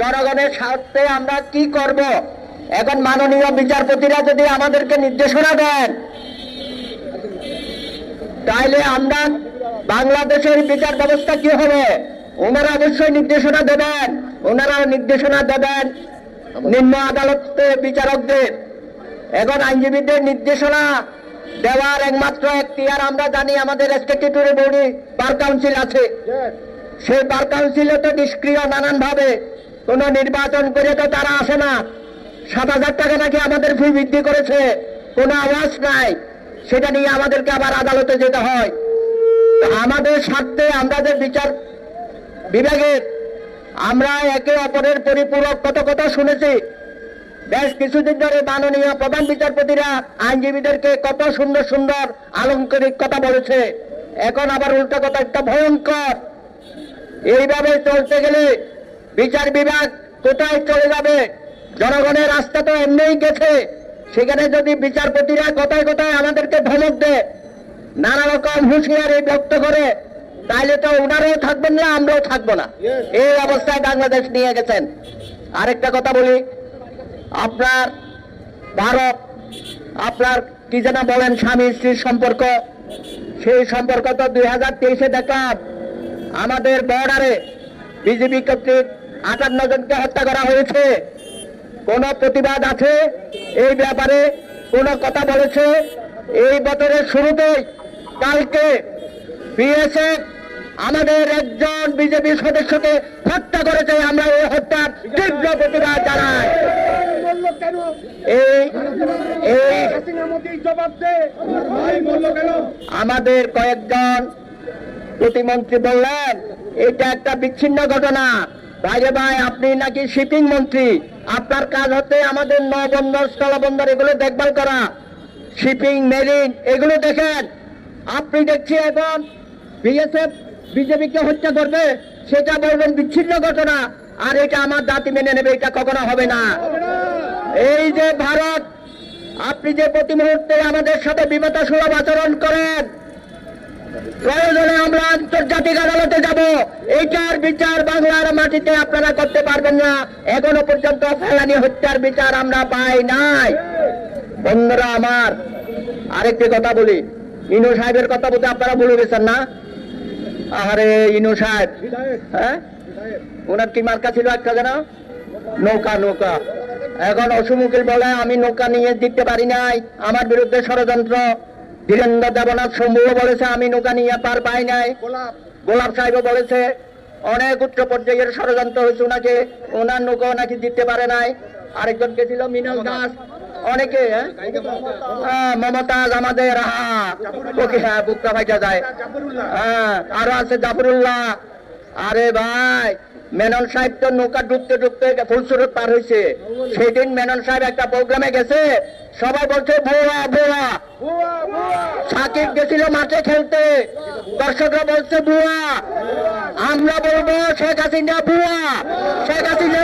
জনগণের স্বার্থে আমরা কি করব? এখন মাননীয় বিচারপতিরা যদি আমাদেরকে নির্দেশনা দেন, তাইলে আমরা বাংলাদেশের বিচার ব্যবস্থা কি হবে? ওনারা অবশ্যই নির্দেশনা দেবেন ওনারা নির্দেশনা দেবেন নিম্ন আদালতে বিচারকদের। এখন আইনজীবীদের নির্দেশনা দেওয়ার একমাত্র এখতিয়ার আমরা জানি আমাদের স্ট্যাটিউটরি বডি বার কাউন্সিল আছে। সেই বার কাউন্সিলে তো নিষ্ক্রিয় নানান ভাবে কোন নির্বাচন করে তো তারা আসে না। সাত হাজার টাকা নাকি আমাদের ফি বৃদ্ধি করেছে। কোনো আওয়াজ নাই। সেটা নিয়ে আমাদেরকে আবার আদালতে যেতে হয়। আমাদের স্বার্থে আমরা যে বিচার বিভাগের আমরা একে অপরের পরিপূরক কত কথা শুনেছি। বেশ কিছুদিন ধরে মাননীয় প্রধান বিচারপতিরা আইনজীবীদেরকে কত সুন্দর সুন্দর আলংকারিক কথা বলেছে। এখন আবার উল্টো কথা একটা ভয়ঙ্কর। এইভাবে চলতে গেলে বিচার বিভাগ কোথায় চলে যাবে? জনগণের রাস্তা তো এমনিই গেছে। সেখানে যদি বিচারপতিরা কথায় কথায় আমাদেরকে ধমক দেয় নানা রকম হুঁশিয়ারি ব্যক্ত করে তাইলে তো ওনারাও থাকবেন না আমরাও থাকব না। এই অবস্থায় বাংলাদেশ নিয়ে গেছেন। আরেকটা কথা বলি আপনার ভারত আপনার কি যেন বলেন, স্বামী স্ত্রীর সম্পর্ক, সেই সম্পর্ক তো দুই হাজার তেইশে দেখলাম আমাদের বর্ডারে বিজেপি কর্তৃক আটান্ন জনকে হত্যা করা হয়েছে। কোন প্রতিবাদ আছে? এই ব্যাপারে কোন কথা বলেছে? এই বছরের শুরুতেই কালকে বিএসএফ আমাদের একজন বিজেপি সদস্যকে হত্যা করেছে। আমরা এই হত্যার তীব্র প্রতিবাদ জানাই। আমাদের কয়েকজন প্রতিমন্ত্রী বললেন, এটা একটা বিচ্ছিন্ন ঘটনা। ভাইরে ভাই, আপনি নাকি শিপিং মন্ত্রী। আপনার কাজ হতে আমাদের নবন্দর স্থলবন্দর, এগুলো দেখভাল করা। শিপিং, মেরিন, এগুলো দেখেন। আপনি দেখছি এখন বিএসএফ, বিজেপিকে হত্যা করবে, সেটা বলবেন বিচ্ছিন্ন ঘটনা। আর এটা আমার দাঁতি মেনে নেবে, এটা কখনো হবে না। এই যে ভারত, আপনি যে প্রতি মুহূর্তে আমাদের সাথে বিমতা সুলভ আচরণ করেন, প্রয়োজনে আমরা আন্তর্জাতিক আদালতে যাব। এইটার বিচার বাংলার মাটিতে আপনারা করতে পারবেন না। এখনও পর্যন্ত ফেলানি হত্যার বিচার আমরা পাই নাই। বন্ধুরা আমার, আরেকটি কথা বলি। ইনু সাহেবের কথা বলতে আপনারা বলে গেছেন না? আরে ইনু সাহেব হ্যাঁ? ওনার কি মার্কা ছিল একটা যেন নৌকা নৌকা। এখন অসুমুখিল বলে আমি নৌকা নিয়ে দিতে পারি নাই। আমার বিরুদ্ধে ষড়যন্ত্র। ধীরেন্দ্র দেবনাথ শম্ভু বলেছে, আমি নৌকা নিয়ে পার পাই নাই। গোলাপ। সাহেবও বলেছে, অনেক উচ্চ পর্যায়ের ষড়যন্ত্র হয়েছে ওনাকে ওনার নৌকাও নাকি দিতে পারে নাই। আরেকজন কে ছিল মিনাল দাস। অনেকে হ্যাঁ? হ্যাঁ মমতাজ আমাদের হ্যাঁ বুকটা ভাইটা যায়। হ্যাঁ আরও আছে জাফরুল্লাহ। আরে ভাই মেনন সাহেব তো নৌকা ডুবতে ডুবতে ফুলসুরত পার হয়েছে সেদিন মেনন সাহেব একটা প্রোগ্রামে গেছে। সবাই বলছে, ভুয়া ভুয়া। সাকিব গেছিল মাঠে খেলতে। দর্শকরা বলছে, ভুয়া। আমরা বলব, শেখ হাসিনা ভুয়া। শেখ হাসিনা